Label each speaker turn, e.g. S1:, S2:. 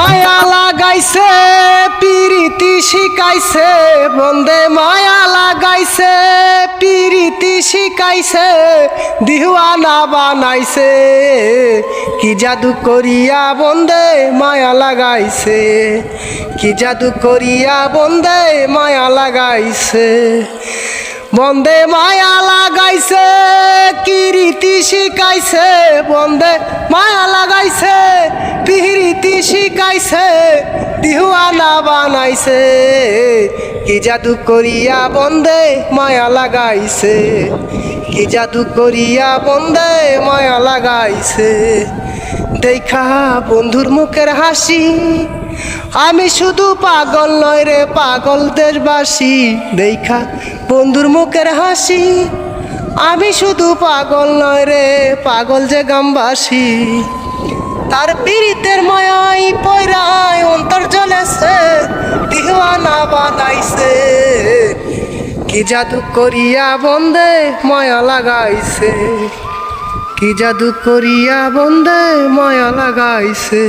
S1: মায়া লাগাইছে, পিরিতি শিকাইছে বন্দে মায়া লাগাইছে, পিরিতি শিকাইছে দিহুয়ানা বানাইছে। কি জাদু করিয়া বন্দে মায়া লাগাইছে, কি জাদু করিয়া বন্দে মায়া লাগাইছে। বন্দে মায়া লাগাইছে কি রীতি শিকাইছে বন্দে মায়া শিকাইছে দিহুয়ানা বানাইছে। কি জাদু করিয়া বন্দে মায়া লাগাইছে? কি জাদু করিয়া বন্দে মায়া লাগাইছে? দেখা বন্ধুর মুখের হাসি, আমি শুধু পাগল নয় রে পাগল দেশবাসী দেখা বন্ধুর মুখের হাসি, আমি শুধু পাগল নয় রে পাগল যে গামবাসী তার পীড়িতের মায়াই পয়রায় অন্তর জ্বলেছে, দিওয়ানা বানাইছে কি জাদু করিয়া বন্দে মায়া লাগাইছে কি জাদু করিয়া বন্দে মায়া লাগাইছে.